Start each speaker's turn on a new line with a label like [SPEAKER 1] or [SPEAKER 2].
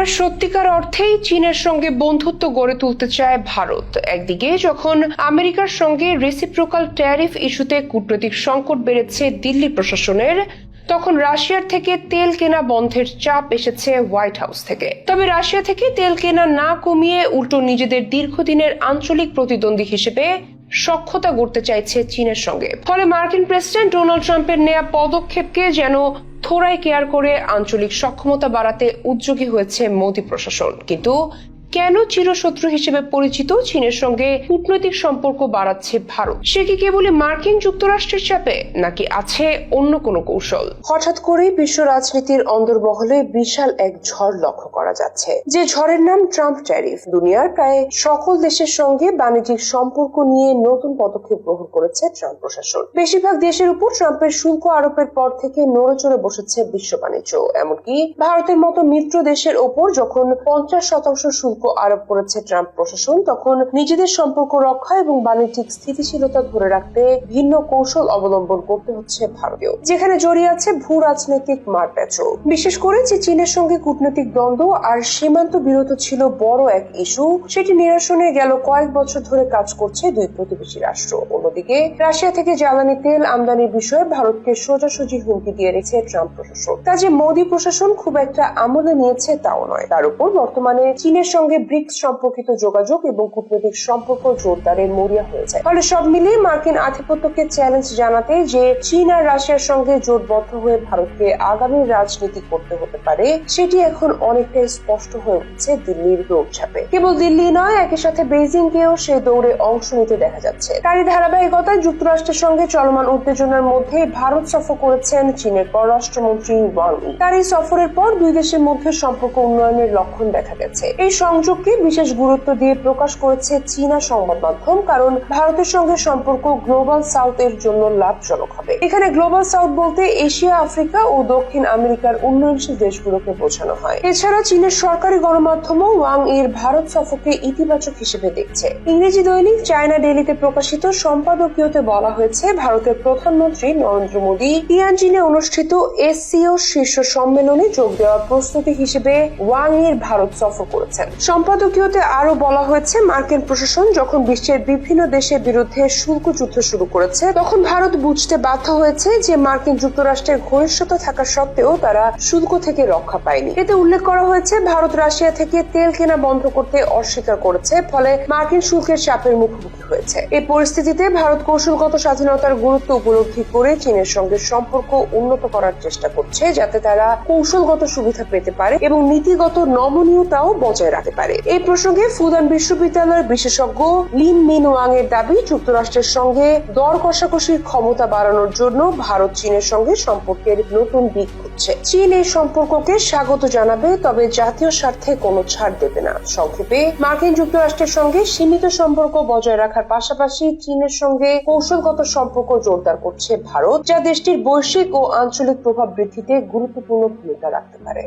[SPEAKER 1] এবার সত্যিকার অর্থেই চীনের সঙ্গে বন্ধুত্ব গড়ে তুলতে চায় ভারত। একদিকে যখন আমেরিকার সঙ্গে রেসিপ্রোকাল ট্যারিফ ইস্যুতে কূটনৈতিক সংকট বেড়েছে দিল্লি প্রশাসনের, তখন রাশিয়ার থেকে তেল কেনা বন্ধের চাপ এসেছে হোয়াইট হাউস থেকে। তবে রাশিয়া থেকে তেল কেনা না কমিয়ে উল্টো নিজেদের দীর্ঘদিনের আঞ্চলিক প্রতিদ্বন্দ্বী হিসেবে সক্ষতা গড়তে চাইছে চীনের সঙ্গে। ফলে মার্কিন প্রেসিডেন্ট ডোনাল্ড ট্রাম্পের নেয়া পদক্ষেপকে যেন থোড়াই কেয়ার করে আঞ্চলিক সক্ষমতা বাড়াতে উদ্যোগী হয়েছে মোদী প্রশাসন। কিন্তু কেন চিরশত্রু হিসেবে পরিচিত চীনের সঙ্গে কূটনৈতিক সম্পর্ক বাড়াচ্ছে ভারত? সে কি কেবলই মার্কিন যুক্তরাষ্ট্রের চাপে, নাকি আছে অন্য কোনো কৌশল? হঠাৎ করেই বিশ্ব রাজনীতির অন্দরমহলে বিশাল এক ঝড় লক্ষ্য করা যাচ্ছে। যে ঝড়ের নাম ট্রাম্প ট্যারিফ, দুনিয়ার প্রায় সকল দেশের সঙ্গে বাণিজ্যিক সম্পর্ক নিয়ে নতুন পদক্ষেপ গ্রহণ করেছে ট্রাম্প প্রশাসন। বেশিরভাগ দেশের উপর ট্রাম্পের শুল্ক আরোপের পর থেকে নড়েচড়ে বসেছে বিশ্ব বাণিজ্য। এমনকি ভারতের মতো মিত্র দেশের ওপর যখন পঞ্চাশ শতাংশ শুল্ক আরোপ করেছে ট্রাম্প প্রশাসন, তখন নিজেদের সম্পর্ক রক্ষা এবং বাণিজ্যিক স্থিতিশীলতা ধরে রাখতে ভিন্ন কৌশল অবলম্বন করতে হচ্ছে ভারতীয়। যেখানে জড়িয়ে আছে ভূ রাজনৈতিক মারপ্যাচও বিশেষ করে যে চীনের সঙ্গে কূটনৈতিক দ্বন্দ্ব আর সীমান্ত বিরত ছিল বড় এক ইস্যু, সেটি নিরসনে গেল কয়েক বছর ধরে কাজ করছে দুই প্রতিবেশী রাষ্ট্র। অন্যদিকে, রাশিয়া থেকে জ্বালানি তেল আমদানির বিষয়ে ভারতকে সোজাসুজি হুমকি দিয়ে রেখেছে ট্রাম্প প্রশাসন। কাজে মোদী প্রশাসন খুব একটা আমলে নিয়েছে তাও নয়। তার উপর বর্তমানে চীনের সঙ্গে ব্রিক্স সম্পর্কিত যোগাযোগ এবং কূটনৈতিক সম্পর্ক জোরদারের মরিয়া হয়ে যায় ফলে সব মিলিয়ে মার্কিন আধিপত্যকে চ্যালেঞ্জ জানাতে যে চীন আর রাশিয়ার সঙ্গে জোটবদ্ধ হয়ে ভারতকে আগামী রাজনীতি করতে হতে পারে, সেটি এখন অনেকটাই স্পষ্ট হয়ে উঠছে দিল্লির দৌড়ঝাঁপে কেবল দিল্লি নয়, একই সাথে বেইজিং কেও সে দৌড়ে অংশ নিতে দেখা যাচ্ছে। তারই ধারাবাহিকতায় যুক্তরাষ্ট্রের সঙ্গে চলমান উত্তেজনার মধ্যে ভারত সফর করেছেন চীনের পররাষ্ট্রমন্ত্রী ওয়াং তার এই সফরের পর দুই দেশের মধ্যে সম্পর্ক উন্নয়নের লক্ষণ দেখা গেছে। এই সংযোগকে বিশেষ গুরুত্ব দিয়ে প্রকাশ করেছে চীনা সংবাদ মাধ্যম, কারণ ভারতের সঙ্গে সম্পর্ক গ্লোবাল সাউথ এর জন্য লাভজনক হবে। এখানে গ্লোবাল সাউথ বলতে এশিয়া, আফ্রিকা ও দক্ষিণ আমেরিকার উন্নয়নশীল দেশগুলোকে বোঝানো হয়। এছাড়া চীনের সরকারি গণমাধ্যমও ওয়াং এর ভারত সফরকে ইতিবাচক হিসেবে দেখছে। ইংরেজি দৈনিক চায়না ডেইলিতে প্রকাশিত সম্পাদকীয়তে বলা হয়েছে, ভারতের প্রধানমন্ত্রী নরেন্দ্র মোদী তিয়ানজিনে অনুষ্ঠিত এসসিও শীর্ষ সম্মেলনে যোগ দেওয়ার প্রস্তুতি হিসেবে ওয়াং এর ভারত সফর করেছেন। সম্পাদকীয়তে আরও বলা হয়েছে, মার্কিন প্রশাসন যখন বিশ্বের বিভিন্ন দেশের বিরুদ্ধে শুল্ক যুদ্ধ শুরু করেছে, তখন ভারত বুঝতে বাধ্য হয়েছে যে মার্কিন যুক্তরাষ্ট্রের ঘনিষ্ঠতা থাকা সত্ত্বেও তারা শুল্ক থেকে রক্ষা পায়নি। এতে উল্লেখ করা হয়েছে, ভারত রাশিয়া থেকে তেল কেনা বন্ধ করতে অস্বীকার করেছে, ফলে মার্কিন শুল্কের চাপের মুখোমুখি হয়েছে। এই পরিস্থিতিতে ভারত কৌশলগত স্বাধীনতার গুরুত্ব উপলব্ধি করে চীনের সঙ্গে সম্পর্ক উন্নত করার চেষ্টা করছে, যাতে তারা কৌশলগত সুবিধা পেতে পারে এবং নীতিগত নমনীয়তাও বজায় রাখতে পারে। এই প্রসঙ্গে ফুদান বিশ্ববিদ্যালয়ের বিশেষজ্ঞ লিন মিন ওয়াং এর দাবি, যুক্তরাষ্ট্রের সঙ্গে দর কষাকষির ক্ষমতা বাড়ানোর জন্য ভারত চীনের সঙ্গে সম্পর্কের নতুন দিক খুঁজছে। চীন এই সম্পর্ককে স্বাগত জানাবে, তবে জাতীয় স্বার্থে কোনো ছাড় দেবে না। সংক্ষেপে, মার্কিন যুক্তরাষ্ট্রের সঙ্গে সীমিত সম্পর্ক বজায় রাখার পাশাপাশি চীনের সঙ্গে কৌশলগত সম্পর্ক জোরদার করছে ভারত, যা দেশটির বৈশ্বিক ও আঞ্চলিক প্রভাব বৃদ্ধিতে গুরুত্বপূর্ণ ভূমিকা রাখতে পারে।